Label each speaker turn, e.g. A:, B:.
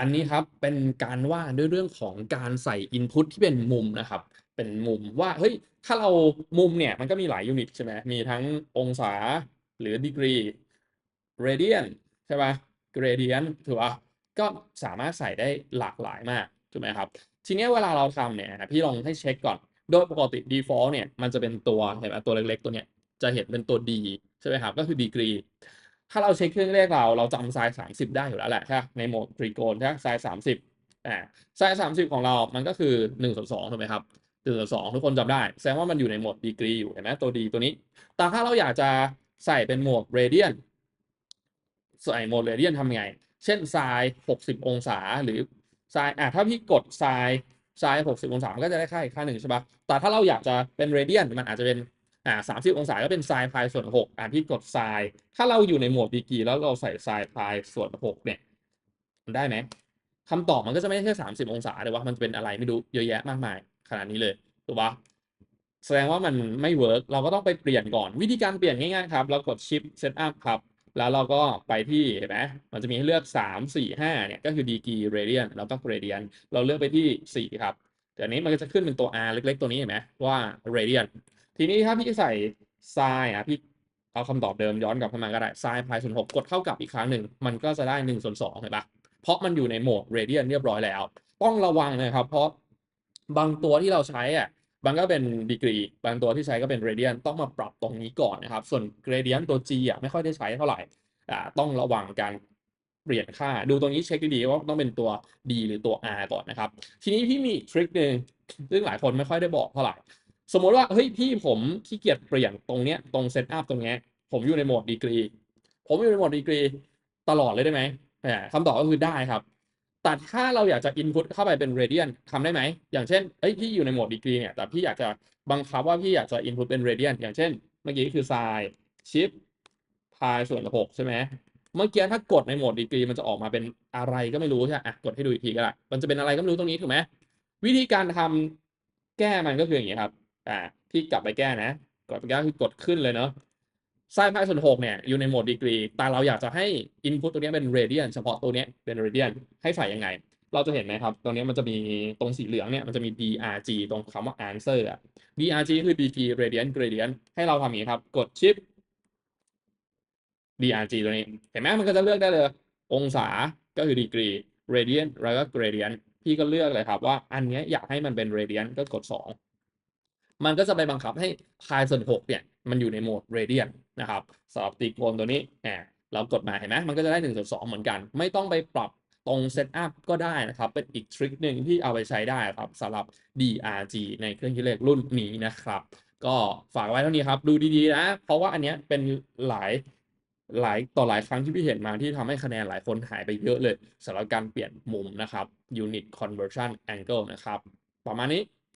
A: อันนี้ครับเป็นการว่าด้วยเรื่องของการใส่ input ที่เป็นมุมนะครับ เป็นมุมว่าเฮ้ยถ้าเรามุมเนี่ยมันก็มีหลายยูนิตใช่ไหมมีทั้งองศาหรือ degree radian ใช่ปล่า gradient ถูกเปล่าก็สามารถใส่ได้หลากหลายมากถูกไหมครับ ทีนี้เวลาเราทำเนี่ยพี่ลองให้เช็กก่อน โดยปกติ default เนี่ยมันจะเป็นตัวเห็นไหมตัวเล็กๆตัวเนี้ยจะเห็นเป็นตัว D ใช่ไหมครับ ก็คือ degree ถ้าเราเช็กเครื่องเลขเราเราจำไซน์30ได้อยู่แล้วแหละใช่ในโหมดตรีโกณใช่เปล่าไซน์30อาไซน์30ของเรา มันก็คือ1/2ถูกไหมครับ1/2ทุกคนจำได้ แสดงว่ามันอยู่ในโหมด degree อยู่เห็นไหมตัว D ตัวนี้ แต่ถ้าเราอยากจะใส่เป็นโหมด radian ใส่โหมด radian ทำยังไง เช่นไซน์60องศาหรือไซน์อ่าถ้าพี่กดไซน์ไซน์60องศามันก็จะได้ค่าอีกค่าหนึ่งใช่ปล่าแต่ถ้าเราอยากจะเป็น radian มันอาจจะเป็น อ่า30องศาก็เป็นไซน์พายส่วน6อ่าพี่กดไซน์ถ้าเราอยู่ในโหมด degree แล้วเราใส่ไซน์พายส่วน6เนี่ยมันได้ไหมคำตอบมันก็จะไม่ใช่30องศาแต่ว่ามันจะเป็นอะไรไม่รู้เยอะแยะมากมายขนาดนี้เลยถูกปล่าแสดงว่ามันไม่เวิร์กเราก็ต้องไปเปลี่ยนก่อนวิธีการเปลี่ยนง่ายๆครับ เรากด Shift Setup ครับ แล้วเราก็ไปที่เห็นไหมมันจะมีให้เลือก 3 4 5เนี่ยก็คือ degree radian แล้วก็ gradient เราเลือกไปที่ 4 ครับเดี๋ยวนี้มันก็จะขึ้นเป็นตัว R เล็กๆ ตัวนี้เห็นไหมว่า radian ทีนี้ถ้าพี่ใส่ไซน์อะพี่เอาคำตอบเดิมย้อนกลับเข้ามาก็ได้ไซน์พายส่วน6กดเข้ากับอีกครั้งหนึ่ง มันก็จะได้1/2เห็นปล่าเพราะมันอยู่ในโหมด radian เรียบร้อยแล้ว ต้องระวังนะครับ เพราะบางตัวที่เราใช้อะมันก็เป็น degree บางตัวที่ใช้ก็เป็น radian ต้องมาปรับตรงนี้ก่อนนะครับ ส่วน gradient ตัว G อะไม่ค่อยได้ใช้เท่าไหร่อ่าต้องระวังการเปลี่ยนค่า ดูตรงนี้เช็กดีๆว่าต้องเป็นตัว D หรือตัว R ก่อนนะครับ ทีนี้พี่มีทริกหนึ่งซึ่งหลายคนไม่ค่อยได้บอกเท่าไหร่ สมมติว่าเฮ้ยพี่ผมขี้เกียจเปลี่ยนตรงเนี้ยตรง Setup ตรงเนี้ยผมอยู่ในโหมด degree ผมอยู่ในโหมด degree ตลอดเลยได้ไหมอ่คำตอบก็คือได้ครับ แต่ถ้าเราอยากจะ input เข้าไปเป็น radian ทำได้ไหม อย่างเช่นเฮ้ยพี่อยู่ในโหมด degree เนี่ยแต่พี่อยากจะบังคับว่าพี่อยากจะ input เป็น radian อย่างเช่น เมื่อกี้คือไซน์ Shift พายส่วน6ใช่ไหมเมื่อกี้ถ้ากดในโหมด degree มันจะออกมาเป็นอะไรก็ไม่รู้ใช่อะกดให้ดูอีกทีก็ได้มันจะเป็นอะไรก็ไม่รู้ตรงนี้ถูกไหมวิธีการทำแก้มันก็คืออย่างงี้ครับ อ่าพี่กลับไปแก้นะกดไปแก้คือกดขึ้นเลยเนาะไซน์พายส่วน6เนี่ยอยู่ในโหมด degree แต่เราอยากจะให้ input ตัวเนี้ยเป็น radian เฉพาะตัวเนี้ยเป็น radian ให้ใส่ยังไง เราจะเห็นไหมครับ ตรงนี้มันจะมีตรงสีเหลืองเนี่ยมันจะมี drg ตรงคำว่า answer อะ drg คือ degree radian gradient ให้เราทำอย่างงี้ครับ กด Shift drg ตัวนี้ เห็นไหมมันก็จะเลือกได้เลย องศาก็คือ degree radian แล้วก็ gradient พี่ก็เลือกเลยครับว่าอันเนี้ยอยากให้มันเป็น radian ก็กด 2 มันก็จะไปบังคับให้พายส่วน6เนี่ยมันอยู่ในโหมด radian นะครับสำหรับตีโกณตัวนี้อาเรากดมาเห็นไหมมันก็จะได้1/2เหมือนกัน ไม่ต้องไปปรับตรง Setup ก็ได้นะครับ เป็นอีกทริกหนึ่งที่เอาไปใช้ได้ครับสำหรับ drg ในเครื่องคิดเลขรุ่นนี้นะครับ ก็ฝากไว้เท่านี้ครับ ดูดีๆนะ เพราะว่าอันเนี้ยเป็นหลายหลายต่อหลายครั้งที่พี่เห็นมาที่ทำให้คะแนนหลายคนหายไปเยอะเลยสำหรับการเปลี่ยนมุมนะครับ unit conversion angle นะครับ ประมาณนี้